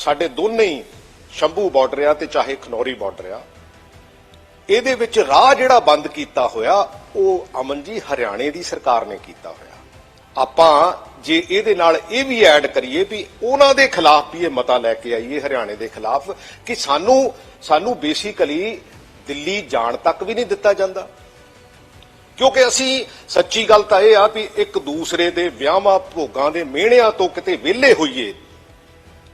ਸਾਡੇ ਦੋਨੇ ਹੀ ਸ਼ੰਭੂ ਬਾਰਡਰ ਆ ਤੇ ਚਾਹੇ ਖਨੌਰੀ ਬਾਰਡਰ ਆ। ਇਹਦੇ ਵਿੱਚ ਰਾਹ ਜਿਹੜਾ ਬੰਦ ਕੀਤਾ ਹੋਇਆ, ਉਹ ਅਮਨ ਜੀ ਹਰਿਆਣੇ ਦੀ ਸਰਕਾਰ ਨੇ ਕੀਤਾ ਹੋਇਆ। ਆਪਾਂ ਜੇ ਇਹਦੇ ਨਾਲ ਇਹ ਵੀ ਐਡ ਕਰੀਏ ਵੀ ਉਹਨਾਂ ਦੇ ਖਿਲਾਫ ਵੀ ਇਹ ਮਤਾ ਲੈ ਕੇ ਆਈਏ, ਹਰਿਆਣੇ ਦੇ ਖਿਲਾਫ, ਕਿ ਸਾਨੂੰ ਸਾਨੂੰ ਬੇਸਿਕਲੀ ਦਿੱਲੀ ਜਾਣ ਤੱਕ ਵੀ ਨਹੀਂ ਦਿੱਤਾ ਜਾਂਦਾ। ਕਿਉਂਕਿ ਅਸੀਂ, ਸੱਚੀ ਗੱਲ ਤਾਂ ਇਹ ਆ ਵੀ ਇੱਕ ਦੂਸਰੇ ਦੇ ਵਿਆਹਾਂ ਭੋਗਾਂ ਦੇ ਮਿਹਣਿਆਂ ਤੋਂ ਕਿਤੇ ਵਿਹਲੇ ਹੋਈਏ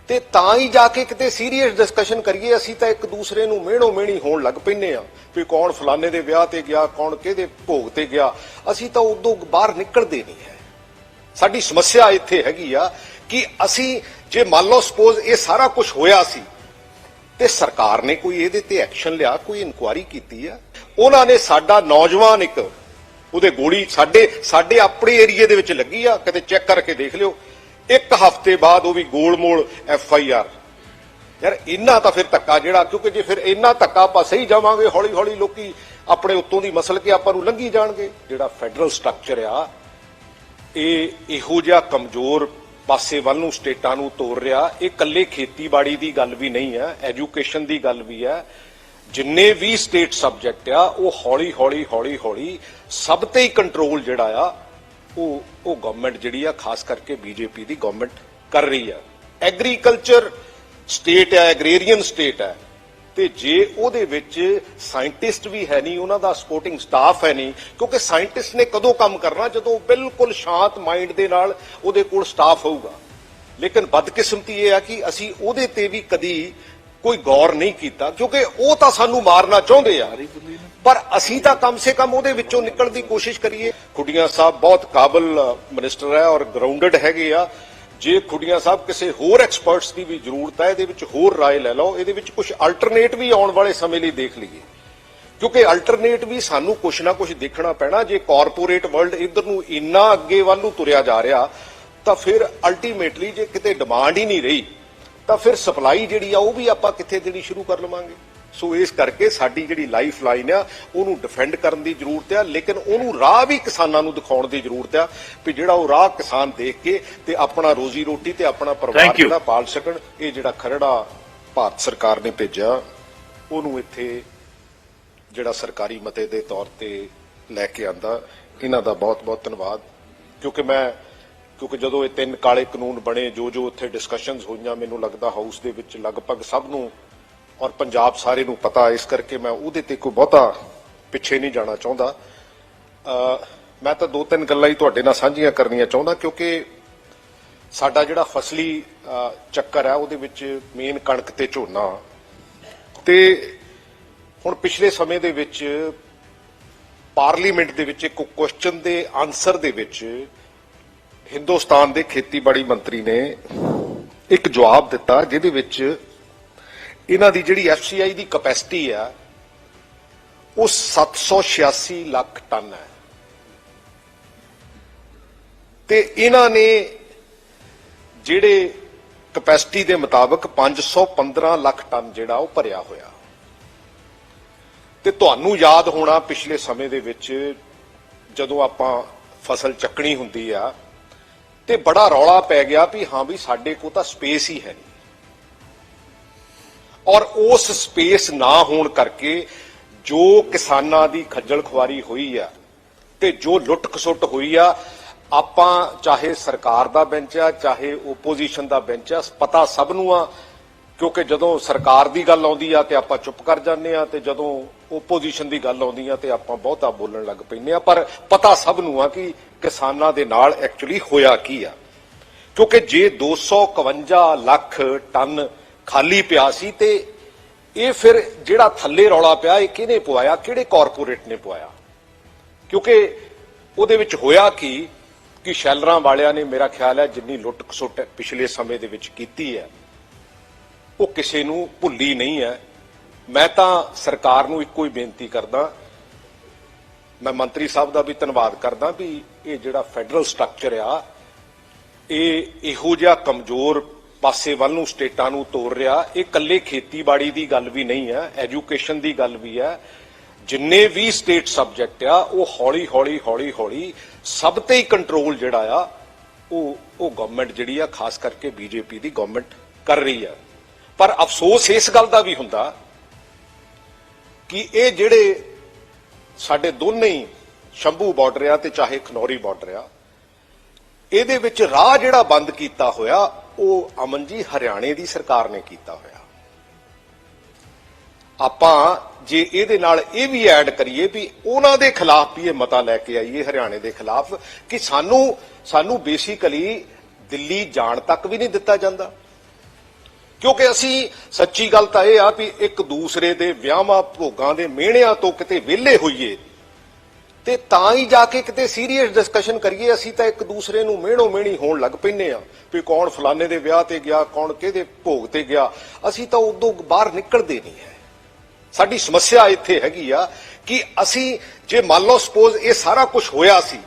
ਤੇ ਤਾਂ ਹੀ ਜਾ ਕੇ ਕਿਤੇ ਸੀਰੀਅਸ ਡਿਸਕਸ਼ਨ ਕਰੀਏ, ਅਸੀਂ ਤਾਂ ਇੱਕ ਦੂਸਰੇ ਨੂੰ ਮਿਹਣੋ ਮਿਹਣੀ ਹੋਣ ਲੱਗ ਪੈਨੇ ਆ ਵੀ ਕੌਣ ਫਲਾਣੇ ਦੇ ਵਿਆਹ ਤੇ ਗਿਆ, ਕੌਣ ਕਿਹਦੇ ਭੋਗ ਤੇ ਗਿਆ। ਅਸੀਂ ਤਾਂ ਉਦੋਂ ਬਾਹਰ ਨਿਕਲਦੇ ਨਹੀਂ ਹੈ। ਸਾਡੀ ਸਮੱਸਿਆ ਇੱਥੇ ਹੈਗੀ ਆ ਕਿ ਅਸੀਂ ਜੇ ਮੰਨ ਲਓ ਸਪੋਜ਼ ਇਹ ਸਾਰਾ ਕੁਝ ਹੋਇਆ ਸੀ ਤੇ ਸਰਕਾਰ ਨੇ ਕੋਈ ਇਹਦੇ ਤੇ ਐਕਸ਼ਨ ਲਿਆ, ਕੋਈ ਇਨਕੁਆਰੀ ਕੀਤੀ ਆ। ਉਹਨਾਂ ਨੇ ਸਾਡਾ ਨੌਜਵਾਨ ਇੱਕ ਉਹਦੇ ਗੋਲੀ ਸਾਡੇ ਸਾਡੇ ਆਪਣੇ ਏਰੀਏ ਦੇ ਵਿੱਚ ਲੱਗੀ ਆ, ਕਦੇ ਚੈੱਕ ਕਰਕੇ ਦੇਖ ਲਿਓ। ਇੱਕ ਹਫ਼ਤੇ ਬਾਅਦ ਉਹ ਵੀ ਗੋਲਮੋਲ ਐਫ ਆਈ ਆਰ। ਯਾਰ, ਇੰਨਾ ਤਾਂ ਫਿਰ ਧੱਕਾ ਜਿਹੜਾ, ਕਿਉਂਕਿ ਜੇ ਫਿਰ ਇੰਨਾ ਧੱਕਾ ਆਪਾਂ ਸਹੀ ਜਾਵਾਂਗੇ ਹੌਲੀ ਹੌਲੀ ਲੋਕੀ ਆਪਣੇ ਉੱਤੋਂ ਦੀ ਮਸਲ ਕੇ ਆਪਾਂ ਨੂੰ ਲੰਘੀ ਜਾਣਗੇ। ਜਿਹੜਾ ਫੈਡਰਲ ਸਟਰਕਚਰ ਆ, ਇਹ ਇਹੋ ਜਿਹਾ ਕਮਜ਼ੋਰ ਪਾਸੇ ਵੱਲ ਨੂੰ ਸਟੇਟਾਂ ਨੂੰ ਤੋਰ ਰਿਹਾ। ਇਹ ਕੱਲੇ ਖੇਤੀਬਾੜੀ ਦੀ ਗੱਲ ਵੀ ਨਹੀਂ ਹੈ, ਐਜੂਕੇਸ਼ਨ ਦੀ ਗੱਲ ਵੀ ਹੈ। ਜਿੰਨੇ ਵੀ ਸਟੇਟ ਸਬਜੈਕਟ ਆ, ਉਹ ਹੌਲੀ ਹੌਲੀ ਹੌਲੀ ਹੌਲੀ ਸਭ ਤੇ ਹੀ ਕੰਟਰੋਲ ਜਿਹੜਾ ਆ ਉਹ ਉਹ ਗਵਰਨਮੈਂਟ ਜਿਹੜੀ ਆ, ਖਾਸ ਕਰਕੇ ਬੀਜੇਪੀ ਦੀ ਗਵਰਨਮੈਂਟ ਕਰ ਰਹੀ ਆ। ਐਗਰੀਕਲਚਰ ਸਟੇਟ ਹੈ ਐਗਰੀਰੀਅਨ ਸਟੇਟ ਹੈ ਤੇ ਜੇ ਉਹਦੇ ਵਿੱਚ ਸਾਇੰਟਿਸਟ ਵੀ ਹੈ ਨਹੀਂ, ਉਹਨਾਂ ਦਾ ਸਪੋਰਟਿੰਗ ਸਟਾਫ ਹੈ ਨਹੀਂ, ਕਿਉਂਕਿ ਸਾਇੰਟਿਸਟ ਨੇ ਕਦੋਂ ਕੰਮ ਕਰਨਾ? ਜਦੋਂ ਬਿਲਕੁਲ ਸ਼ਾਂਤ ਮਾਈਂਡ ਦੇ ਨਾਲ ਉਹਦੇ ਕੋਲ ਸਟਾਫ ਹੋਊਗਾ। ਲੇਕਿਨ ਬਦਕਿਸਮਤੀ ਇਹ ਆ ਕਿ ਅਸੀਂ ਉਹਦੇ ਤੇ ਵੀ ਕਦੀ ਕੋਈ ਗੌਰ ਨਹੀਂ ਕੀਤਾ ਕਿਉਂਕਿ ਉਹ ਤਾਂ ਸਾਨੂੰ ਮਾਰਨਾ ਚਾਹੁੰਦੇ ਆ ਪਰ ਅਸੀਂ ਤਾਂ ਕਮ ਸੇ ਕਮ ਉਹਦੇ ਵਿੱਚੋਂ ਨਿਕਲਣ ਦੀ ਕੋਸ਼ਿਸ਼ ਕਰੀਏ ਖੁੱਡੀਆਂ ਸਾਹਿਬ ਬਹੁਤ ਕਾਬਲ ਮਿਨਿਸਟਰ ਹੈ ਔਰ ਗਰਾਊਂਡਡ ਹੈਗੇ ਆ ਜੇ ਖੁੱਡੀਆਂ ਸਾਹਿਬ ਕਿਸੇ ਹੋਰ ਐਕਸਪਰਟਸ ਦੀ ਵੀ ਜ਼ਰੂਰਤ ਹੈ ਇਹਦੇ ਵਿੱਚ ਹੋਰ رائے ਲੈ ਲਓ ਇਹਦੇ ਵਿੱਚ ਕੁਝ ਅਲਟਰਨੇਟ ਵੀ ਆਉਣ ਵਾਲੇ ਸਮੇਂ ਲਈ ਦੇਖ ਲਈਏ ਕਿਉਂਕਿ ਅਲਟਰਨੇਟ ਵੀ ਸਾਨੂੰ ਕੁਝ ਨਾ ਕੁਝ ਦੇਖਣਾ ਪੈਣਾ ਜੇ ਕਾਰਪੋਰੇਟ ਵਰਲਡ ਇਧਰ ਨੂੰ ਇੰਨਾ ਅੱਗੇ ਵੱਲ ਨੂੰ ਤੁਰਿਆ ਜਾ ਰਿਹਾ ਤਾਂ ਫਿਰ ਅਲਟੀਮੇਟਲੀ ਜੇ ਕਿਤੇ ਡਿਮਾਂਡ ਹੀ ਨਹੀਂ ਰਹੀ ਤਾਂ ਫਿਰ ਸਪਲਾਈ ਜਿਹੜੀ ਆ ਉਹ ਵੀ ਆਪਾਂ ਕਿੱਥੇ ਦੇਣੀ ਸ਼ੁਰੂ ਕਰ ਲਵਾਂਗੇ ਸੋ ਇਸ ਕਰਕੇ ਸਾਡੀ ਜਿਹੜੀ ਲਾਈਫ ਲਾਈਨ ਆ ਉਹਨੂੰ ਡਿਫੈਂਡ ਕਰਨ ਦੀ ਜ਼ਰੂਰਤ ਆ ਲੇਕਿਨ ਉਹਨੂੰ ਰਾਹ ਵੀ ਕਿਸਾਨਾਂ ਨੂੰ ਦਿਖਾਉਣ ਦੀ ਜ਼ਰੂਰਤ ਆ ਵੀ ਜਿਹੜਾ ਉਹ ਰਾਹ ਕਿਸਾਨ ਦੇਖ ਕੇ ਤੇ ਆਪਣਾ ਰੋਜ਼ੀ ਰੋਟੀ ਤੇ ਆਪਣਾ ਪਰਿਵਾਰ. ਜਿਹੜਾ ਪਾਲ ਸਕਣ ਇਹ ਜਿਹੜਾ ਖਰੜਾ ਭਾਰਤ ਸਰਕਾਰ ਨੇ ਭੇਜਿਆ ਉਹਨੂੰ ਇੱਥੇ ਜਿਹੜਾ ਸਰਕਾਰੀ ਮਤੇ ਦੇ ਤੌਰ ਤੇ ਲੈ ਕੇ ਆਂਦਾ ਇਹਨਾਂ ਦਾ ਬਹੁਤ-ਬਹੁਤ ਧੰਨਵਾਦ ਕਿਉਂਕਿ ਮੈਂ ਕਿਉਂਕਿ ਜਦੋਂ ਇਹ ਤਿੰਨ ਕਾਲੇ ਕਾਨੂੰਨ ਬਣੇ ਜੋ ਜੋ ਉੱਥੇ ਡਿਸਕਸ਼ਨਸ ਹੋਈਆਂ, ਮੈਨੂੰ ਲੱਗਦਾ ਹਾਊਸ ਦੇ ਵਿੱਚ ਲਗਭਗ ਸਭ ਨੂੰ ਔਰ ਪੰਜਾਬ ਸਾਰੇ ਨੂੰ ਪਤਾ, ਇਸ ਕਰਕੇ ਮੈਂ ਉਹਦੇ ਤੇ ਕੋਈ ਬਹੁਤਾ ਪਿੱਛੇ ਨਹੀਂ ਜਾਣਾ ਚਾਹੁੰਦਾ। ਮੈਂ ਤਾਂ ਦੋ ਤਿੰਨ ਗੱਲਾਂ ਹੀ ਤੁਹਾਡੇ ਨਾਲ ਸਾਂਝੀਆਂ ਕਰਨੀਆਂ ਚਾਹੁੰਦਾ, ਕਿਉਂਕਿ ਸਾਡਾ ਜਿਹੜਾ ਫਸਲੀ ਚੱਕਰ ਹੈ, ਉਹਦੇ ਵਿੱਚ ਮੇਨ ਕਣਕ ਤੇ ਝੋਨਾ। ਤੇ ਹੁਣ ਪਿਛਲੇ ਸਮੇਂ ਦੇ ਵਿੱਚ ਪਾਰਲੀਮੈਂਟ ਦੇ ਵਿੱਚ ਇੱਕ ਕੁਐਸਚਨ ਦੇ ਆਨਸਰ ਦੇ ਵਿੱਚ ਹਿੰਦੁਸਤਾਨ ਦੇ ਖੇਤੀਬਾੜੀ ਮੰਤਰੀ ਨੇ ਇੱਕ ਜਵਾਬ ਦਿੱਤਾ ਜਿਹਦੇ ਵਿੱਚ ਇਹਨਾਂ ਦੀ ਜਿਹੜੀ ਐਫਸੀਆਈ ਦੀ ਕਪੈਸਿਟੀ ਆ, ਉਹ 786 ਲੱਖ ਟਨ ਹੈ। ਤੇ ਇਹਨਾਂ ਨੇ ਜਿਹੜੇ ਕਪੈਸਿਟੀ ਦੇ ਮੁਤਾਬਕ 515 ਲੱਖ ਟਨ ਜਿਹੜਾ ਉਹ ਭਰਿਆ ਹੋਇਆ। ਤੇ ਤੁਹਾਨੂੰ ਯਾਦ ਹੋਣਾ ਪਿਛਲੇ ਸਮੇਂ ਦੇ ਵਿੱਚ ਜਦੋਂ ਆਪਾਂ ਫਸਲ ਚੱਕਣੀ ਹੁੰਦੀ ਆ ਤੇ ਬੜਾ ਰੌਲਾ ਪੈ ਗਿਆ ਵੀ ਹਾਂ ਵੀ ਸਾਡੇ ਕੋਲ ਤਾਂ ਸਪੇਸ ਹੀ ਹੈ ਨਹੀਂ। ਔਰ ਉਸ ਸਪੇਸ ਨਾ ਹੋਣ ਕਰਕੇ ਜੋ ਕਿਸਾਨਾਂ ਦੀ ਖੱਜਲ ਖੁਆਰੀ ਹੋਈ ਆ ਤੇ ਜੋ ਲੁੱਟ ਖਸੁੱਟ ਹੋਈ ਆ, ਆਪਾਂ ਚਾਹੇ ਸਰਕਾਰ ਦਾ ਬੈਂਚ ਆ, ਚਾਹੇ ਓਪੋਜੀਸ਼ਨ ਦਾ ਬੈਂਚ ਆ, ਪਤਾ ਸਭ ਨੂੰ ਆ ਕਿਉਂਕਿ ਜਦੋਂ ਸਰਕਾਰ ਦੀ ਗੱਲ ਆਉਂਦੀ ਆ ਤੇ ਆਪਾਂ ਚੁੱਪ ਕਰ ਜਾਂਦੇ ਆ ਤੇ ਜਦੋਂ ਓਪੋਜੀਸ਼ਨ ਦੀ ਗੱਲ ਆਉਂਦੀ ਆ ਤੇ ਆਪਾਂ ਬਹੁਤਾ ਬੋਲਣ ਲੱਗ ਪੈਂਦੇ ਆ। ਪਰ ਪਤਾ ਸਭ ਨੂੰ ਆ ਕਿ ਕਿਸਾਨਾਂ ਦੇ ਨਾਲ ਐਕਚੁਅਲੀ ਹੋਇਆ ਕੀ ਆ। ਕਿਉਂਕਿ ਜੇ 251 ਲੱਖ ਟਨ ਖਾਲੀ ਪਿਆ ਸੀ ਤੇ ਇਹ ਫਿਰ ਜਿਹੜਾ ਥੱਲੇ ਰੌਲਾ ਪਿਆ ਇਹ ਕਿਹਨੇ ਪਵਾਇਆ? ਕਿਹੜੇ ਕਾਰਪੋਰੇਟ ਨੇ ਪਵਾਇਆ? ਕਿਉਂਕਿ ਉਹਦੇ ਵਿੱਚ ਹੋਇਆ ਕੀ? ਕਿ ਸ਼ੈਲਰਾਂ ਵਾਲਿਆਂ ਨੇ ਮੇਰਾ ਖਿਆਲ ਹੈ ਜਿੰਨੀ ਲੁੱਟ ਖਸੁੱਟ ਪਿਛਲੇ ਸਮੇਂ ਦੇ ਵਿੱਚ ਕੀਤੀ ਹੈ ਉਹ ਕਿਸੇ ਨੂੰ ਭੁੱਲੀ ਨਹੀਂ ਹੈ। ਮੈਂ ਤਾਂ ਸਰਕਾਰ ਨੂੰ ਇੱਕੋ ਹੀ ਬੇਨਤੀ ਕਰਦਾ। ਮੈਂ ਮੰਤਰੀ ਸਾਹਿਬ ਦਾ ਵੀ ਧੰਨਵਾਦ ਕਰਦਾ ਵੀ ਇਹ ਜਿਹੜਾ ਫੈਡਰਲ ਸਟਰਕਚਰ ਆ, ਇਹ ਇਹੋ ਜਿਹਾ ਕਮਜ਼ੋਰ ਪਾਸੇ ਵੱਲ ਨੂੰ, ਸਟੇਟਾਂ ਨੂੰ ਤੋਰ ਰਿਹਾ। ਇਹ ਕੱਲੇ ਖੇਤੀਬਾੜੀ ਦੀ ਗੱਲ ਵੀ ਨਹੀਂ ਹੈ, ਐਜੂਕੇਸ਼ਨ ਦੀ ਗੱਲ ਵੀ ਹੈ। ਜਿੰਨੇ ਵੀ ਸਟੇਟ ਸਬਜੈਕਟ ਆ, ਉਹ ਹੌਲੀ ਹੌਲੀ ਹੌਲੀ ਹੌਲੀ ਸਭ ਤੇ ਹੀ ਕੰਟਰੋਲ ਜਿਹੜਾ ਆ, ਉਹ ਉਹ ਗਵਰਨਮੈਂਟ ਜਿਹੜੀ ਆ, ਖਾਸ ਕਰਕੇ ਬੀਜੇਪੀ ਦੀ ਗਵਰਨਮੈਂਟ ਕਰ ਰਹੀ ਆ। ਪਰ ਅਫਸੋਸ ਇਸ ਗੱਲ ਦਾ ਵੀ ਹੁੰਦਾ ਕਿ ਇਹ ਜਿਹੜੇ ਸਾਡੇ ਦੋਨੇ ਹੀ ਸ਼ੰਭੂ ਬਾਰਡਰ ਆ ਤੇ ਚਾਹੇ ਖਨੌਰੀ ਬਾਰਡਰ ਆ, ਇਹਦੇ ਵਿੱਚ ਰਾਹ ਜਿਹੜਾ ਬੰਦ ਕੀਤਾ ਹੋਇਆ, ਉਹ ਅਮਨ ਜੀ ਹਰਿਆਣੇ ਦੀ ਸਰਕਾਰ ਨੇ ਕੀਤਾ ਹੋਇਆ। ਆਪਾਂ ਜੇ ਇਹਦੇ ਨਾਲ ਇਹ ਵੀ ਐਡ ਕਰੀਏ ਵੀ ਉਹਨਾਂ ਦੇ ਖਿਲਾਫ ਵੀ ਇਹ ਮਤਾ ਲੈ ਕੇ ਆਈਏ, ਹਰਿਆਣੇ ਦੇ ਖਿਲਾਫ, ਕਿ ਸਾਨੂੰ ਸਾਨੂੰ ਬੇਸਿਕਲੀ ਦਿੱਲੀ ਜਾਣ ਤੱਕ ਵੀ ਨਹੀਂ ਦਿੱਤਾ ਜਾਂਦਾ। ਕਿਉਂਕਿ ਅਸੀਂ ਸੱਚੀ ਗੱਲ ਤਾਂ ਇਹ ਆ ਵੀ ਇੱਕ ਦੂਸਰੇ ਦੇ ਵਿਆਹਾਂ ਭੋਗਾਂ ਦੇ ਮਿਹਣਿਆਂ ਤੋਂ ਕਿਤੇ ਵਿਹਲੇ ਹੋਈਏ ਤੇ ਤਾਂ ਹੀ ਜਾ ਕੇ ਕਿਤੇ ਸੀਰੀਅਸ ਡਿਸਕਸ਼ਨ ਕਰੀਏ, ਅਸੀਂ ਤਾਂ ਇੱਕ ਦੂਸਰੇ ਨੂੰ ਮਿਹਣੋ ਮਿਹਣੀ ਹੋਣ ਲੱਗ ਪੈਨੇ ਆ ਵੀ ਕੌਣ ਫਲਾਣੇ ਦੇ ਵਿਆਹ ਤੇ ਗਿਆ, ਕੌਣ ਕਿਹਦੇ ਭੋਗ ਤੇ ਗਿਆ। ਅਸੀਂ ਤਾਂ ਉਦੋਂ ਬਾਹਰ ਨਿਕਲਦੇ ਨਹੀਂ ਹੈ। ਸਾਡੀ ਸਮੱਸਿਆ ਇੱਥੇ ਹੈਗੀ ਆ ਕਿ ਅਸੀਂ ਜੇ ਮੰਨ ਲਓ ਸਪੋਜ਼ ਇਹ ਸਾਰਾ ਕੁਝ ਹੋਇਆ ਸੀ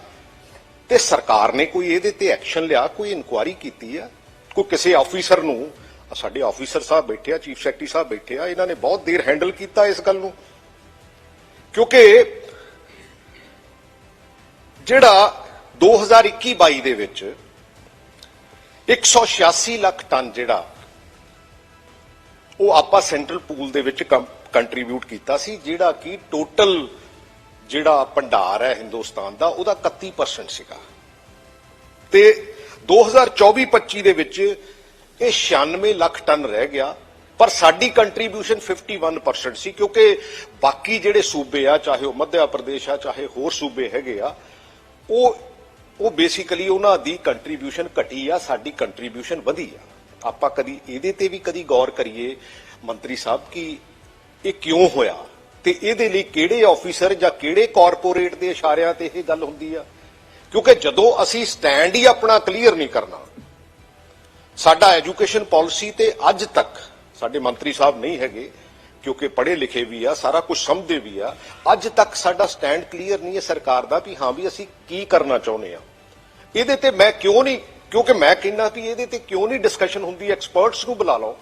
ਤੇ ਸਰਕਾਰ ਨੇ ਕੋਈ ਇਹਦੇ ਤੇ ਐਕਸ਼ਨ ਲਿਆ, ਕੋਈ ਇਨਕੁਆਇਰੀ ਕੀਤੀ ਆ, ਕੋਈ ਕਿਸੇ ਆਫੀਸਰ ਨੂੰ ਸਾਡੇ ਆਫੀਸਰ ਸਾਹਿਬ ਬੈਠੇ ਆ ਚੀਫ ਸੈਕਟਰੀ ਸਾਹਿਬ ਬੈਠੇ ਆ, ਇਹਨਾਂ ਨੇ ਬਹੁਤ ਦੇਰ ਹੈਂਡਲ ਕੀਤਾ ਇਸ ਗੱਲ ਨੂੰ। ਕਿਉਂਕਿ ਜਿਹੜਾ 2021-22 ਦੇ ਵਿੱਚ 186 ਲੱਖ ਟਨ ਜਿਹੜਾ ਉਹ ਆਪਾਂ ਸੈਂਟਰਲ ਪੂਲ ਦੇ ਵਿੱਚ ਕੰਟਰੀਬਿਊਟ ਕੀਤਾ ਸੀ, ਜਿਹੜਾ ਕਿ ਟੋਟਲ ਜਿਹੜਾ ਭੰਡਾਰ ਹੈ ਹਿੰਦੁਸਤਾਨ ਦਾ, ਉਹਦਾ 31% ਸੀਗਾ। ਤੇ 2024-25 ਦੇ ਵਿੱਚ ਇਹ 96 ਲੱਖ ਟਨ ਰਹਿ ਗਿਆ, ਪਰ ਸਾਡੀ ਕੰਟਰੀਬਿਊਸ਼ਨ 51% ਸੀ, ਕਿਉਂਕਿ ਬਾਕੀ ਜਿਹੜੇ ਸੂਬੇ ਆ, ਚਾਹੇ ਉਹ ਮੱਧ ਪ੍ਰਦੇਸ਼ ਆ, ਚਾਹੇ ਹੋਰ ਸੂਬੇ ਹੈਗੇ ਆ, ਉਹ ਉਹ ਬੇਸਿਕਲੀ ਉਹਨਾਂ ਦੀ ਕੰਟਰੀਬਿਊਸ਼ਨ ਘਟੀ ਆ, ਸਾਡੀ ਕੰਟਰੀਬਿਊਸ਼ਨ ਵਧੀ ਆ। ਆਪਾਂ ਕਦੀ ਇਹਦੇ ਤੇ ਵੀ ਕਦੀ ਗੌਰ ਕਰੀਏ, ਮੰਤਰੀ ਸਾਹਿਬ, ਕਿ ਇਹ ਕਿਉਂ ਹੋਇਆ? ਤੇ ਇਹਦੇ ਲਈ ਕਿਹੜੇ ਆਫੀਸਰ ਜਾਂ ਕਿਹੜੇ ਕਾਰਪੋਰੇਟ ਦੇ ਇਸ਼ਾਰਿਆਂ ਤੇ ਇਹ ਗੱਲ ਹੁੰਦੀ ਆ? ਕਿਉਂਕਿ ਜਦੋਂ ਅਸੀਂ ਸਟੈਂਡ ਹੀ ਆਪਣਾ ਕਲੀਅਰ ਨਹੀਂ ਕਰਨਾ ਸਾਡਾ ਐਜੂਕੇਸ਼ਨ ਪਾਲਿਸੀ ਤੇ ਅੱਜ ਤੱਕ ਸਾਡੇ ਮੰਤਰੀ ਸਾਹਿਬ ਨਹੀਂ ਹੈਗੇ, ਕਿਉਂਕਿ ਪੜ੍ਹੇ ਲਿਖੇ ਵੀ ਆ, ਸਾਰਾ ਕੁਝ ਸਮਝਦੇ ਵੀ ਆ, ਅੱਜ ਤੱਕ ਸਾਡਾ ਸਟੈਂਡ ਕਲੀਅਰ ਨਹੀਂ ਹੈ ਸਰਕਾਰ ਦਾ ਵੀ ਹਾਂ ਵੀ ਅਸੀਂ ਕੀ ਕਰਨਾ ਚਾਹੁੰਦੇ ਆ। ਇਹਦੇ ਤੇ ਮੈਂ ਕਿਉਂ ਨਹੀਂ, ਕਿਉਂਕਿ ਮੈਂ ਕਹਿੰਦਾ ਵੀ ਇਹਦੇ ਤੇ ਕਿਉਂ ਨਹੀਂ ਡਿਸਕਸ਼ਨ ਹੁੰਦੀ ਐਕਸਪਰਟਸ ਨੂੰ ਬੁਲਾ ਲਓ।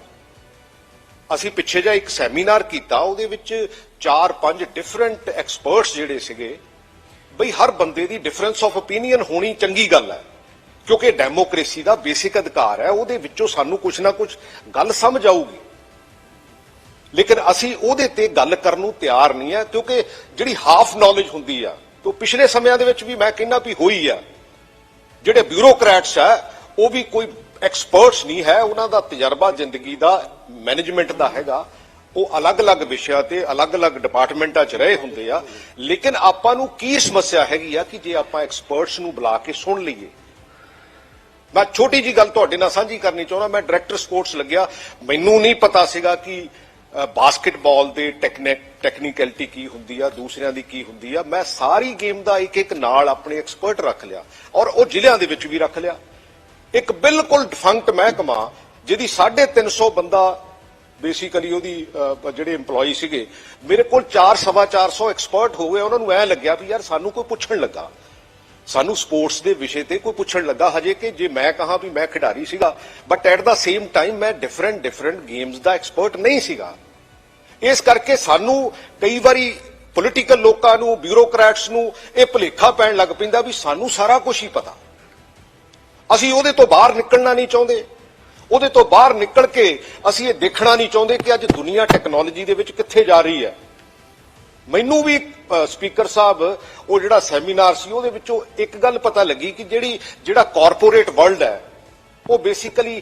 ਅਸੀਂ ਪਿੱਛੇ ਜਿਹਾ ਇੱਕ ਸੈਮੀਨਾਰ ਕੀਤਾ, ਉਹਦੇ ਵਿੱਚ 4-5 ਡਿਫਰੈਂਟ ਐਕਸਪਰਟਸ ਜਿਹੜੇ ਸੀਗੇ, ਬਈ ਹਰ ਬੰਦੇ ਦੀ ਡਿਫਰੈਂਸ ਆਫ ਓਪੀਨੀਅਨ ਹੋਣੀ ਚੰਗੀ ਗੱਲ ਹੈ। ਕਿਉਂਕਿ ਡੈਮੋਕ੍ਰੇਸੀ ਦਾ ਬੇਸਿਕ ਅਧਿਕਾਰ ਹੈ, ਉਹਦੇ ਵਿੱਚੋਂ ਸਾਨੂੰ ਕੁਝ ਨਾ ਕੁਝ ਗੱਲ ਸਮਝ ਆਊਗੀ। ਲੇਕਿਨ ਅਸੀਂ ਉਹਦੇ ਤੇ ਗੱਲ ਕਰਨ ਨੂੰ ਤਿਆਰ ਨਹੀਂ ਹੈ ਕਿਉਂਕਿ ਜਿਹੜੀ ਹਾਫ ਨੌਲੇਜ ਹੁੰਦੀ ਆ, ਤੇ ਉਹ ਪਿਛਲੇ ਸਮਿਆਂ ਦੇ ਵਿੱਚ ਵੀ ਮੈਂ ਕਹਿੰਦਾ ਵੀ ਹੋਈ ਆ। ਜਿਹੜੇ ਬਿਊਰੋਕਰੈਟਸ ਆ, ਉਹ ਵੀ ਕੋਈ ਐਕਸਪਰਟਸ ਨਹੀਂ ਹੈ, ਉਹਨਾਂ ਦਾ ਤਜਰਬਾ ਜ਼ਿੰਦਗੀ ਦਾ ਮੈਨੇਜਮੈਂਟ ਦਾ ਹੈਗਾ। ਉਹ ਅਲੱਗ-ਅਲੱਗ ਵਿਸ਼ਿਆਂ ਤੇ, ਅਲੱਗ-ਅਲੱਗ ਡਿਪਾਰਟਮੈਂਟਾਂ 'ਚ ਰਹੇ ਹੁੰਦੇ ਆ। ਲੇਕਿਨ ਆਪਾਂ ਨੂੰ ਕੀ ਸਮੱਸਿਆ ਹੈਗੀ ਆ ਕਿ ਜੇ ਆਪਾਂ ਐਕਸਪਰਟਸ ਨੂੰ ਬੁਲਾ ਕੇ ਸੁਣ ਲਈਏ ਮੈਂ ਛੋਟੀ ਜੀ ਗੱਲ ਤੁਹਾਡੇ ਨਾਲ ਸਾਂਝੀ ਕਰਨੀ ਚਾਹੁੰਦਾ, ਮੈਂ ਡਾਇਰੈਕਟਰ ਸਪੋਰਟਸ ਲੱਗਿਆ। ਮੈਨੂੰ ਨਹੀਂ ਪਤਾ ਸੀਗਾ ਕਿ ਬਾਸਕਟਬਾਲ ਦੇ ਟੈਕਨਿਕ ਟੈਕਨੀਕੈਲਿਟੀ ਕੀ ਹੁੰਦੀ ਆ, ਦੂਸਰਿਆਂ ਦੀ ਕੀ ਹੁੰਦੀ ਆ। ਮੈਂ ਸਾਰੀ ਗੇਮ ਦਾ ਇੱਕ ਇੱਕ ਨਾਲ ਆਪਣੇ ਐਕਸਪਰਟ ਰੱਖ ਲਿਆ ਔਰ ਉਹ ਜ਼ਿਲ੍ਹਿਆਂ ਦੇ ਵਿੱਚ ਵੀ ਰੱਖ ਲਿਆ। ਇੱਕ ਬਿਲਕੁਲ ਡਿਫੰਕਟ ਮਹਿਕਮਾ, ਜਿਹਦੀ 350 ਬੰਦਾ ਬੇਸਿਕਲੀ ਉਹਦੀ ਜਿਹੜੇ EMPLOYE ਸੀਗੇ, ਮੇਰੇ ਕੋਲ 4 ਸਵਾ 400 ਐਕਸਪਰਟ ਹੋ ਗਏ। ਉਹਨਾਂ ਨੂੰ ਐ ਲੱਗਿਆ ਵੀ ਯਾਰ ਸਾਨੂੰ ਕੋਈ ਪੁੱਛਣ ਲੱਗਾ। ਸਾਨੂੰ ਸਪੋਰਟਸ ਦੇ ਵਿਸ਼ੇ ਤੇ ਕੋਈ ਪੁੱਛਣ ਲੱਗਾ ਹਜੇ ਕਿ ਜੇ ਮੈਂ ਕਹਾਂ ਵੀ ਮੈਂ ਖਿਡਾਰੀ ਸੀਗਾ but at the same time ਮੈਂ ਡਿਫਰੈਂਟ ਡਿਫਰੈਂਟ ਗੇਮਸ ਦਾ ਐਕਸਪਰਟ ਨਹੀਂ ਸੀਗਾ। ਇਸ ਕਰਕੇ ਸਾਨੂੰ ਕਈ ਵਾਰੀ ਪੋਲੀਟੀਕਲ ਲੋਕਾਂ ਨੂੰ ਬਿਊਰੋਕਰੈਟਸ ਨੂੰ ਇਹ ਭੁਲੇਖਾ ਪੈਣ ਲੱਗ ਪੈਂਦਾ ਵੀ ਸਾਨੂੰ ਸਾਰਾ ਕੁਝ ਹੀ ਪਤਾ। ਅਸੀਂ ਉਹਦੇ ਤੋਂ ਬਾਹਰ ਨਿਕਲਣਾ ਨਹੀਂ ਚਾਹੁੰਦੇ। ਉਹਦੇ ਤੋਂ ਬਾਹਰ ਨਿਕਲ ਕੇ ਅਸੀਂ ਇਹ ਦੇਖਣਾ ਨਹੀਂ ਚਾਹੁੰਦੇ ਕਿ ਅੱਜ ਦੁਨੀਆ ਟੈਕਨੋਲੋਜੀ ਦੇ ਵਿੱਚ ਕਿੱਥੇ ਜਾ ਰਹੀ ਹੈ। ਮੈਨੂੰ ਵੀ ਸਪੀਕਰ ਸਾਹਿਬ, ਉਹ ਜਿਹੜਾ ਸੈਮੀਨਾਰ ਸੀ, ਉਹਦੇ ਵਿੱਚੋਂ ਇੱਕ ਗੱਲ ਪਤਾ ਲੱਗੀ ਕਿ ਜਿਹੜੀ, ਜਿਹੜਾ ਕਾਰਪੋਰੇਟ ਵਰਲਡ ਹੈ, ਉਹ ਬੇਸਿਕਲੀ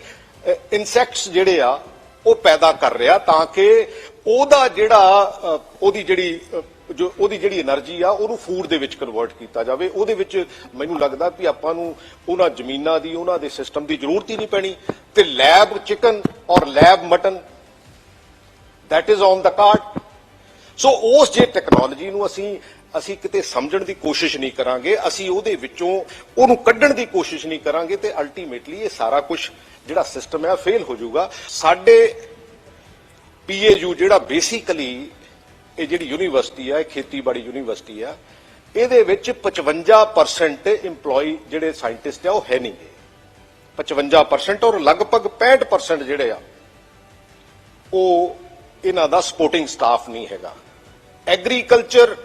ਇਨਸੈਕਟਸ ਜਿਹੜੇ ਆ, ਉਹ ਪੈਦਾ ਕਰ ਰਿਹਾ ਤਾਂ ਕਿ ਉਹਦਾ ਜਿਹੜਾ ਉਹਦੀ ਜਿਹੜੀ ਜੋ, ਉਹਦੀ ਜਿਹੜੀ એનર્ਜੀ ਆ, ਉਹਨੂੰ ਫੂਡ ਦੇ ਵਿੱਚ ਕਨਵਰਟ ਕੀਤਾ ਜਾਵੇ। ਉਹਦੇ ਵਿੱਚ ਮੈਨੂੰ ਲੱਗਦਾ ਵੀ ਆਪਾਂ ਨੂੰ ਉਹਨਾਂ ਜ਼ਮੀਨਾਂ ਦੀ, ਉਹਨਾਂ ਦੇ ਸਿਸਟਮ ਦੀ ਜ਼ਰੂਰਤ ਹੀ ਨਹੀਂ ਪੈਣੀ। ਤੇ ਲੈਬ ਚਿਕਨ ਔਰ lab mutton that is on the card so ਉਸ ਜੇ ਟੈਕਨੋਲੋਜੀ ਨੂੰ ਅਸੀਂ ਅਸੀਂ ਕਿਤੇ ਸਮਝਣ ਦੀ ਕੋਸ਼ਿਸ਼ ਨਹੀਂ ਕਰਾਂਗੇ, ਅਸੀਂ ਉਹਦੇ ਵਿੱਚੋਂ ਉਹਨੂੰ ਕੱਢਣ ਦੀ ਕੋਸ਼ਿਸ਼ ਨਹੀਂ ਕਰਾਂਗੇ ਤੇ ਅਲਟੀਮੇਟਲੀ ਇਹ ਸਾਰਾ ਕੁਝ ਜਿਹੜਾ ਸਿਸਟਮ ਹੈ ਫੇਲ ਹੋ ਜਾਊਗਾ। ਸਾਡੇ ਪੀਏਯੂ ਜਿਹੜਾ ਬੇਸਿਕਲੀ ਇਹ ਜਿਹੜੀ ਯੂਨੀਵਰਸਿਟੀ ਹੈ, ਇਹ ਖੇਤੀਬਾੜੀ ਯੂਨੀਵਰਸਿਟੀ ਆ ਇਹਦੇ ਵਿੱਚ 55% EMPLOYE ਜਿਹੜੇ ਸਾਇੰਟਿਸਟ ਆ, ਉਹ ਹੈ ਨਹੀਂਗੇ 55% ਔਰ ਲਗਭਗ 65% ਜਿਹੜੇ ਆ, ਉਹ ਇਹਨਾਂ ਦਾ ਸਪੋਰਟਿੰਗ ਸਟਾਫ ਨਹੀਂ ਹੈਗਾ। ਐਗਰੀਕਲਚਰ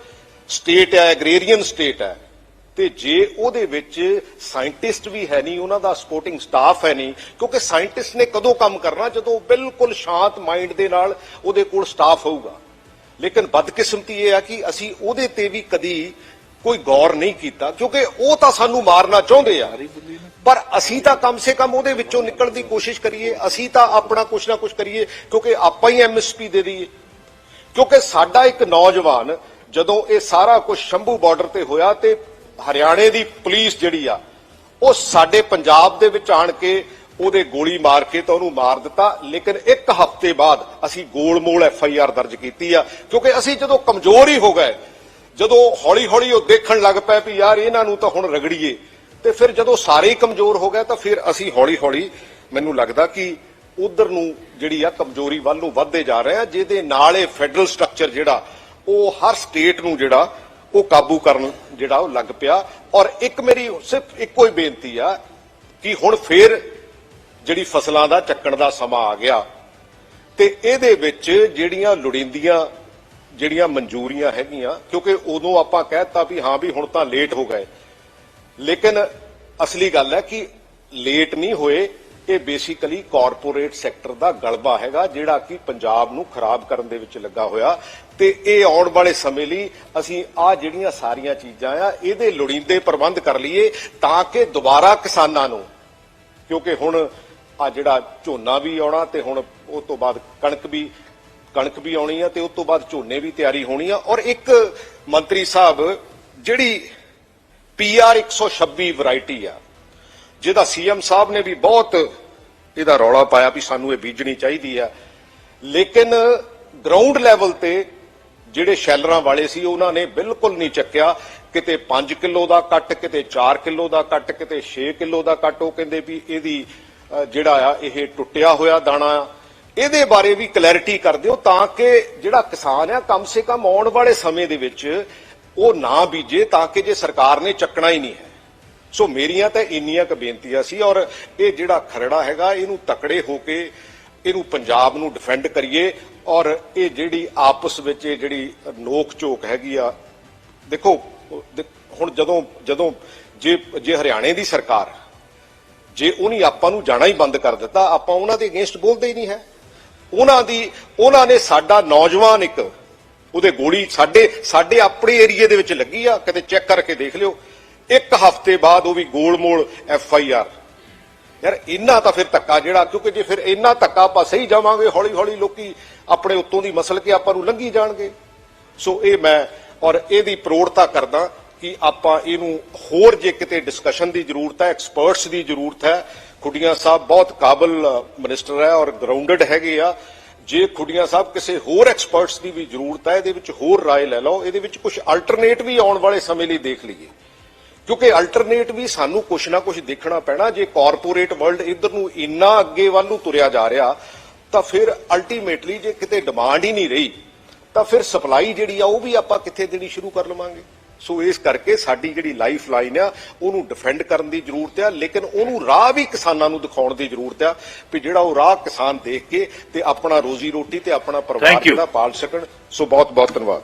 ਸਟੇਟ ਹੈ, ਐਗਰੀਰੀਅਨ ਸਟੇਟ ਹੈ। ਤੇ ਜੇ ਉਹਦੇ ਵਿੱਚ ਸਾਇੰਟਿਸਟ ਵੀ ਹੈ ਨਹੀਂ, ਉਹਨਾਂ ਦਾ ਸਪੋਰਟਿੰਗ ਸਟਾਫ ਹੈ ਨਹੀਂ, ਕਿਉਂਕਿ ਸਾਇੰਟਿਸਟ ਨੇ ਕਦੋਂ ਕੰਮ ਕਰਨਾ, ਜਦੋਂ ਬਿਲਕੁਲ ਸ਼ਾਂਤ ਮਾਈਂਡ ਦੇ ਨਾਲ ਉਹਦੇ ਕੋਲ ਸਟਾਫ ਹੋਊਗਾ। ਲੇਕਿਨ ਬਦਕਿਸਮਤੀ ਇਹ ਆ ਕਿ ਅਸੀਂ ਉਹਦੇ ਤੇ ਵੀ ਕਦੀ ਕੋਈ ਗੌਰ ਨਹੀਂ ਕੀਤਾ, ਕਿਉਂਕਿ ਉਹ ਤਾਂ ਸਾਨੂੰ ਮਾਰਨਾ ਚਾਹੁੰਦੇ ਆ। ਪਰ ਅਸੀਂ ਤਾਂ ਕਮ ਸੇ ਕਮ ਉਹਦੇ ਵਿੱਚੋਂ ਨਿਕਲਣ ਦੀ ਕੋਸ਼ਿਸ਼ ਕਰੀਏ, ਅਸੀਂ ਤਾਂ ਆਪਣਾ ਕੁਛ ਨਾ ਕੁਛ ਕਰੀਏ, ਕਿਉਂਕਿ ਆਪਾਂ ਹੀ ਐਮਐਸਪੀ ਦੇ ਦਈਏ। ਕਿਉਂਕਿ ਸਾਡਾ ਇੱਕ ਨੌਜਵਾਨ ਜਦੋਂ ਇਹ ਸਾਰਾ ਕੁਝ ਸ਼ੰਭੂ ਬਾਰਡਰ ਤੇ ਹੋਇਆ ਤੇ ਹਰਿਆਣੇ ਦੀ ਪੁਲਿਸ ਜਿਹੜੀ ਆ, ਉਹ ਸਾਡੇ ਪੰਜਾਬ ਦੇ ਵਿੱਚ ਆਣ ਕੇ ਉਹਦੇ ਗੋਲੀ ਮਾਰ ਕੇ ਤਾਂ ਉਹਨੂੰ ਮਾਰ ਦਿੱਤਾ, ਲੇਕਿਨ ਇੱਕ ਹਫ਼ਤੇ ਬਾਅਦ ਅਸੀਂ ਗੋਲਮੋਲ ਐਫ ਆਈ ਆਰ ਦਰਜ ਕੀਤੀ ਆ, ਕਿਉਂਕਿ ਅਸੀਂ ਜਦੋਂ ਕਮਜ਼ੋਰ ਹੀ ਹੋ ਗਏ, ਜਦੋਂ ਹੌਲੀ ਹੌਲੀ ਉਹ ਦੇਖਣ ਲੱਗ ਪਏ ਵੀ ਯਾਰ ਇਹਨਾਂ ਨੂੰ ਤਾਂ ਹੁਣ ਰਗੜੀਏ, ਤੇ ਫਿਰ ਜਦੋਂ ਸਾਰੇ ਹੀ ਕਮਜ਼ੋਰ ਹੋ ਗਏ ਤਾਂ ਫਿਰ ਅਸੀਂ ਹੌਲੀ ਹੌਲੀ ਮੈਨੂੰ ਲੱਗਦਾ ਕਿ ਉਧਰ ਨੂੰ ਜਿਹੜੀ ਆ ਕਮਜ਼ੋਰੀ ਵੱਲ ਨੂੰ ਵੱਧਦੇ ਜਾ ਰਹੇ ਆ, ਜਿਹਦੇ ਨਾਲ ਇਹ ਫੈਡਰਲ ਸਟਰਕਚਰ ਜਿਹੜਾ, ਉਹ ਹਰ ਸਟੇਟ ਨੂੰ ਜਿਹੜਾ, ਉਹ ਕਾਬੂ ਕਰਨ ਜਿਹੜਾ ਉਹ ਲੱਗ ਪਿਆ। ਔਰ ਇੱਕ ਮੇਰੀ ਸਿਰਫ ਇੱਕੋ ਹੀ ਬੇਨਤੀ ਆ ਕਿ ਹੁਣ ਫੇਰ ਜਿਹੜੀ ਫਸਲਾਂ ਦਾ ਚੱਕਣ ਦਾ ਸਮਾਂ ਆ ਗਿਆ ਤੇ ਇਹਦੇ ਵਿੱਚ ਜਿਹੜੀਆਂ ਲੋੜੀਂਦੀਆਂ, ਜਿਹੜੀਆਂ ਮਨਜ਼ੂਰੀਆਂ ਹੈਗੀਆਂ, ਕਿਉਂਕਿ ਉਦੋਂ ਆਪਾਂ ਕਹਿਤਾ ਵੀ ਹਾਂ ਵੀ ਹੁਣ ਤਾਂ ਲੇਟ ਹੋ ਗਏ। ਲੇਕਿਨ ਅਸਲੀ ਗੱਲ ਹੈ ਕਿ ਲੇਟ ਨਹੀਂ ਹੋਏ ਇਹ ਬੇਸਿਕਲੀ ਕਾਰਪੋਰੇਟ ਸੈਕਟਰ ਦਾ ਗਲਬਾ ਹੈਗਾ, ਜਿਹੜਾ ਕਿ ਪੰਜਾਬ ਨੂੰ ਖਰਾਬ ਕਰਨ ਦੇ ਵਿੱਚ ਲੱਗਾ ਹੋਇਆ। ਤੇ ਇਹ ਆਉਣ ਵਾਲੇ ਸਮੇਂ ਲਈ ਅਸੀਂ ਆ ਜਿਹੜੀਆਂ ਸਾਰੀਆਂ ਚੀਜ਼ਾਂ ਆ, ਇਹਦੇ ਲੋੜੀਂਦੇ ਪ੍ਰਬੰਧ ਕਰ ਲਈਏ ਤਾਂ ਕਿ ਦੁਬਾਰਾ ਕਿਸਾਨਾਂ ਨੂੰ, ਕਿਉਂਕਿ ਹੁਣ ਆ ਜਿਹੜਾ ਝੋਨਾ ਵੀ ਆਉਣਾ ਤੇ ਹੁਣ ਉਹ ਤੋਂ ਬਾਅਦ ਕਣਕ ਵੀ ਕਣਕ ਵੀ ਆਉਣੀ ਆ ਤੇ ਉਸ ਤੋਂ ਬਾਅਦ ਝੋਨੇ ਵੀ ਤਿਆਰੀ ਹੋਣੀ ਆ। ਔਰ ਇੱਕ ਮੰਤਰੀ ਸਾਹਿਬ, ਜਿਹੜੀ ਪੀਆਰ 126 ਵੈਰਾਈਟੀ ਆ ਜਿਹਦਾ ਸੀਐਮ ਸਾਹਿਬ ਨੇ ਵੀ ਬਹੁਤ ਇਹਦਾ ਰੌਲਾ ਪਾਇਆ ਵੀ ਸਾਨੂੰ ਇਹ ਬੀਜਣੀ ਚਾਹੀਦੀ ਆ ਲੇਕਿਨ ਗਰਾਊਂਡ ਲੈਵਲ ਤੇ ਜਿਹੜੇ ਸ਼ੈਲਰਾਂ ਵਾਲੇ ਸੀ, ਉਹਨਾਂ ਨੇ ਬਿਲਕੁਲ ਨਹੀਂ ਚੱਕਿਆ। ਕਿਤੇ 5 ਕਿਲੋ ਦਾ ਕੱਟ, ਕਿਤੇ 4 ਕਿਲੋ ਦਾ ਕੱਟ, ਕਿਤੇ 6 ਕਿਲੋ ਦਾ ਕੱਟ, ਉਹ ਕਹਿੰਦੇ ਵੀ ਇਹਦੀ ਜਿਹੜਾ ਆ, ਇਹ ਟੁੱਟਿਆ ਹੋਇਆ ਦਾਣਾ ਆ। ਇਹਦੇ ਬਾਰੇ ਵੀ ਕਲੈਰਿਟੀ ਕਰ ਦਿਓ ਤਾਂ ਕਿ ਜਿਹੜਾ ਕਿਸਾਨ ਆ, ਕਮ ਸੇ ਕਮ ਆਉਣ ਵਾਲੇ ਸਮੇਂ ਦੇ ਵਿੱਚ ਉਹ ਨਾ ਬੀਜੇ ਤਾਂ ਕਿ ਜੇ ਸਰਕਾਰ ਨੇ ਚੱਕਣਾ ਹੀ ਨਹੀਂ ਹੈ। ਸੋ ਮੇਰੀਆਂ ਤਾਂ ਇੰਨੀਆਂ ਕੁ ਬੇਨਤੀਆਂ ਸੀ ਔਰ ਇਹ ਜਿਹੜਾ ਖਰੜਾ ਹੈਗਾ, ਇਹਨੂੰ ਤਕੜੇ ਹੋ ਕੇ ਇਹਨੂੰ ਪੰਜਾਬ ਨੂੰ ਡਿਫੈਂਡ ਕਰੀਏ ਔਰ ਇਹ ਜਿਹੜੀ ਆਪਸ ਵਿੱਚ ਇਹ ਜਿਹੜੀ ਨੋਕ ਝੋਕ ਹੈਗੀ ਆ, ਦੇਖੋ ਹੁਣ ਜਦੋਂ ਜਦੋਂ ਜੇ ਜੇ ਹਰਿਆਣੇ ਦੀ ਸਰਕਾਰ, ਜੇ ਉਹਨੇ ਆਪਾਂ ਨੂੰ ਜਾਣਾ ਹੀ ਬੰਦ ਕਰ ਦਿੱਤਾ, ਆਪਾਂ ਉਹਨਾਂ ਦੇ ਅਗੇਂਸਟ ਬੋਲਦੇ ਹੀ ਨਹੀਂ ਹੈ। ਉਹਨਾਂ ਦੀ, ਉਹਨਾਂ ਨੇ ਸਾਡਾ ਨੌਜਵਾਨ ਇੱਕ ਉਹਦੇ ਗੋਲੀ ਸਾਡੇ ਸਾਡੇ ਆਪਣੇ ਏਰੀਏ ਦੇ ਵਿੱਚ ਲੱਗੀ ਆ, ਕਦੇ ਚੈੱਕ ਕਰਕੇ ਦੇਖ ਲਿਓ। ਇੱਕ ਹਫ਼ਤੇ ਬਾਅਦ ਉਹ ਵੀ ਗੋਲਮੋਲ ਐਫ ਆਈ ਆਰ ਯਾਰ ਇੰਨਾ ਤਾਂ ਫਿਰ ਧੱਕਾ ਜਿਹੜਾ ਕਿਉਂਕਿ ਜੇ ਫਿਰ ਇੰਨਾ ਧੱਕਾ ਆਪਾਂ ਸਹੀ ਜਾਵਾਂਗੇ ਹੌਲੀ ਹੌਲੀ ਲੋਕੀ ਆਪਣੇ ਉੱਤੋਂ ਦੀ ਮਸਲ ਕੇ ਆਪਾਂ ਨੂੰ ਲੰਘੀ ਜਾਣਗੇ ਸੋ ਇਹ ਮੈਂ ਔਰ ਇਹਦੀ ਪ੍ਰੋੜਤਾ ਕਰਦਾ ਕਿ ਆਪਾਂ ਇਹਨੂੰ ਹੋਰ ਜੇ ਕਿਤੇ ਡਿਸਕਸ਼ਨ ਦੀ ਜ਼ਰੂਰਤ ਹੈ ਐਕਸਪਰਟਸ ਦੀ ਜ਼ਰੂਰਤ ਹੈ ਖੁੱਡੀਆਂ ਸਾਹਿਬ ਬਹੁਤ ਕਾਬਲ ਮਿਨਿਸਟਰ ਹੈ ਔਰ ਗਰਾਊਂਡਡ ਹੈਗੇ ਆ ਜੇ ਖੁੱਡੀਆਂ ਸਾਹਿਬ ਕਿਸੇ ਹੋਰ ਐਕਸਪਰਟਸ ਦੀ ਵੀ ਜ਼ਰੂਰਤ ਹੈ ਇਹਦੇ ਵਿੱਚ ਹੋਰ رائے ਲੈ ਲਓ ਇਹਦੇ ਵਿੱਚ ਕੁਝ ਅਲਟਰਨੇਟ ਵੀ ਆਉਣ ਵਾਲੇ ਸਮੇਂ ਲਈ ਦੇਖ ਲਈਏ ਕਿਉਂਕਿ ਅਲਟਰਨੇਟ ਵੀ ਸਾਨੂੰ ਕੁਛ ਨਾ ਕੁਛ ਦੇਖਣਾ ਪੈਣਾ ਜੇ ਕਾਰਪੋਰੇਟ ਵਰਲਡ ਇਧਰ ਨੂੰ ਇੰਨਾ ਅੱਗੇ ਵੱਲ ਨੂੰ ਤੁਰਿਆ ਜਾ ਰਿਹਾ ਤਾਂ ਫਿਰ ਅਲਟੀਮੇਟਲੀ ਜੇ ਕਿਤੇ ਡਿਮਾਂਡ ਹੀ ਨਹੀਂ ਰਹੀ ਤਾਂ ਫਿਰ ਸਪਲਾਈ ਜਿਹੜੀ ਆ ਉਹ ਵੀ ਆਪਾਂ ਕਿੱਥੇ ਦੇਣੀ ਸ਼ੁਰੂ ਕਰ ਲਵਾਂਗੇ। ਸੋ ਇਸ ਕਰਕੇ ਸਾਡੀ ਜਿਹੜੀ ਲਾਈਫ ਲਾਈਨ ਆ ਉਹਨੂੰ ਡਿਫੈਂਡ ਕਰਨ ਦੀ ਜ਼ਰੂਰਤ ਆ ਲੇਕਿਨ ਉਹਨੂੰ ਰਾਹ ਵੀ ਕਿਸਾਨਾਂ ਨੂੰ ਦਿਖਾਉਣ ਦੀ ਜ਼ਰੂਰਤ ਆ ਵੀ ਜਿਹੜਾ ਉਹ ਰਾਹ ਕਿਸਾਨ ਦੇਖ ਕੇ ਤੇ ਆਪਣਾ ਰੋਜ਼ੀ ਰੋਟੀ ਤੇ ਆਪਣਾ ਪਰਿਵਾਰ. ਜਿਹੜਾ ਪਾਲ ਸਕਣ। ਸੋ ਬਹੁਤ ਬਹੁਤ ਧੰਨਵਾਦ।